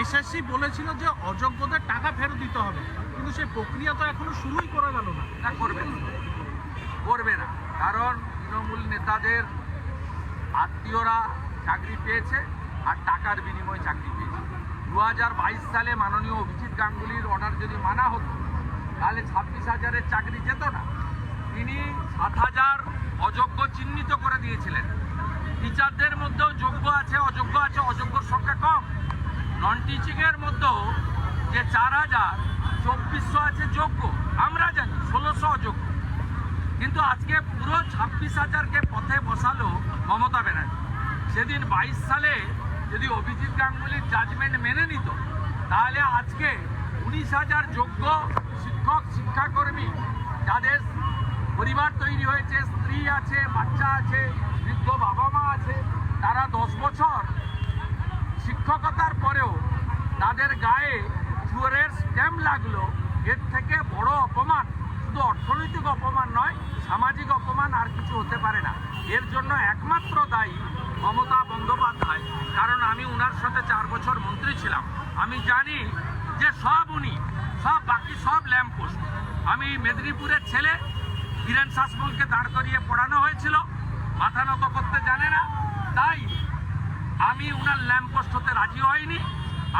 SSC বলেছিল যে অযোগ্যদের টাকা ফেরত দিতে হবে, কিন্তু সেই প্রক্রিয়া তো এখনও শুরুই করা গেল না। করবে করবে না। কারণ তৃণমূল নেতাদের আত্মীয়রা চাকরি পেয়েছে আর টাকার বিনিময়ে চাকরি পেয়েছে। দু হাজার বাইশ সালে মাননীয় অভিজিৎ গাঙ্গুলির অর্ডার যদি মানা হতো, তাহলে ছাব্বিশ হাজারের চাকরি যেত না। তিনি সাত হাজার অযোগ্য চিহ্নিত করে দিয়েছিলেন। টিচারদের মধ্যেও যোগ্য আছে, অযোগ্য আছে, অযোগ্যর সংখ্যা কম। নন টিচিংয়ের মধ্যেও যে চার হাজার চব্বিশশো আছে যোগ্য। আমরা জানি, ষোলোশো অযোগ্য কিন্তু আজকে পুরো ছাব্বিশ হাজারকে পথে বসালো মমতা ব্যানার্জি। সেদিন বাইশ সালে যদি অভিজিৎ গাঙ্গুলির জাজমেন্ট মেনে নিত, তাহলে আজকে উনিশ হাজার যোগ্য শিক্ষক, শিক্ষাকর্মী, যাদের পরিবার তৈরি হয়েছে, স্ত্রী আছে, বাচ্চা আছে, বৃদ্ধ বাবা মা আছে, তারা দশ বছর শিক্ষকতার পরেও তাদের গায়ে চুয়ারের স্ট্যাম্প লাগল। এর থেকে বড় অপমান শুধু অর্থনৈতিক অপমান নয়, সামাজিক অপমান আর কিছু হতে পারে না। এর জন্য একমাত্র দায়ী মমতা বন্দ্যোপাধ্যায়। কারণ আমি উনার সাথে চার বছর মন্ত্রী ছিলাম। আমি জানি যে সব উনি, সব বাকি সব ল্যাম্পপোস্ট আমি মেদিনীপুরের ছেলে, বীরেন শাসমলকে দাঁড় করিয়ে পড়ানো হয়েছিল। মাথা নত করতে জানে না। তাই আমি উনার ল্যাম্পপোস্ট হতে রাজি হইনি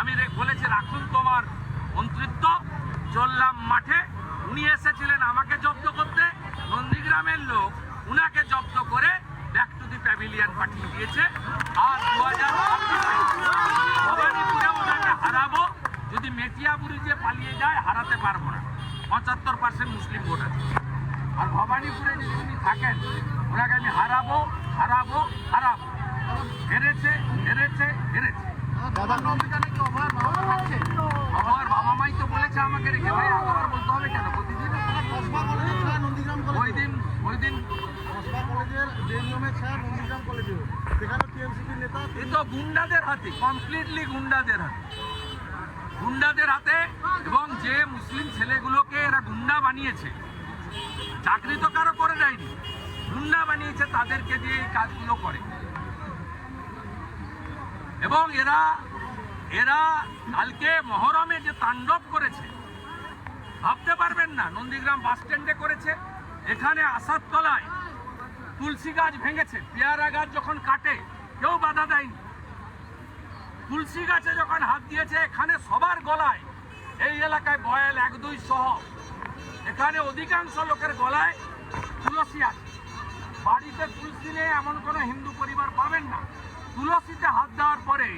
আমি বলেছি, রাখুন তোমার মন্ত্রিত্ব, চললাম মাঠে। উনি এসেছিলেন আমাকে জব্দ করতে। নন্দীগ্রামের লোক উনাকে জব্দ করে ব্যাক টু দি প্যাভিলিয়ন পাঠিয়ে দিয়েছে। আর দু হাজার ভবানীপুরে ওনাকে হারাবো। যদি মেটিয়াবুরি যে পালিয়ে যায়, হারাতে পারব না। পঁচাত্তর পার্সেন্ট মুসলিম ভোট আছে আর ভবানীপুরে যদি উনি থাকেন, ওনাকে আমি হারাবো হারাবো হারাবো। আমার বাবা মাই তো বলেছে আমাকে রেখে ভাই একবার বলতে হবে কেন? প্রতিদিন ওই দিন ওই দিন এ তো গুন্ডাদের হাতে কমপ্লিটলি গুন্ডাদের হাতে। গুন্ডাদের হাতে এবং যে মুসলিম ছেলেগুলোকে এরা গুন্ডা বানিয়েছে। চাকরি তো কারও করে দেয়নি। গুন্ডা বানিয়েছে তাদেরকে দিয়ে এই কাজগুলো করে। এবং এরা এরা কালকে মহরমে যে তাণ্ডব করেছে, ভাবতে পারবেন না, নন্দীগ্রাম বাস স্ট্যান্ডে করেছে, এখানে আসাদ তলায় তুলসী গাছ ভেঙেছে, পেয়ারা গাছ যখন কাটে, কেউ বাধা দেয়নি। তুলসী গাছে যখন হাত দিয়েছে, এখানে সবার গলায়, এই এলাকায় বয়েল এক দুই সহ। এখানে অধিকাংশ লোকের গলায় তুলসী আছে। বাড়িতে তুলসী নেই, এমন কোনো হিন্দু পরিবার পাবেন না। তুলসীতে হাত দেওয়ার পরে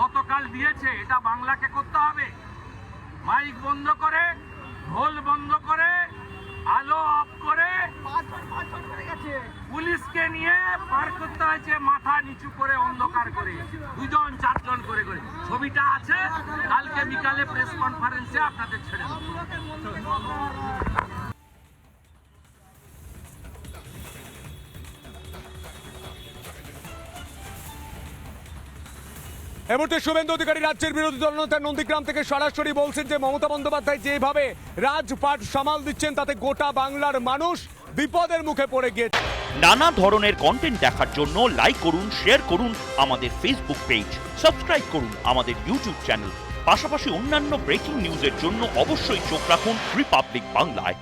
গতকাল দিয়েছে এটা বাংলাকে করতে হবে। মাইক বন্ধ করে ঢোল বন্ধ করে আলো অফ করে পুলিশকে নিয়ে পার করতে হয়েছে মাথা নিচু করে অন্ধকার করে। দুজন চারজন করে করে। ছবিটা আছে কালকে বিকালে প্রেস কনফারেন্সে আপনাদের ছেড়ে এই শুভেন্দু অধিকারী রাজ্যের বিরোধী দলনেতা নন্দীগ্রাম থেকে সরাসরি বলছেন যে মমতা বন্দ্যোপাধ্যায় যেভাবে রাজপাট সামাল দিচ্ছেন, তাতে গোটা বাংলার মানুষ বিপদের মুখে পড়ে গিয়েছে। নানা ধরনের কন্টেন্ট দেখার জন্য লাইক করুন শেয়ার করুন আমাদের ফেসবুক পেজ সাবস্ক্রাইব করুন আমাদের ইউটিউব চ্যানেল পাশাপাশি অন্যান্য ব্রেকিং নিউজের জন্য অবশ্যই চোখ রাখুন রিপাবলিক বাংলায়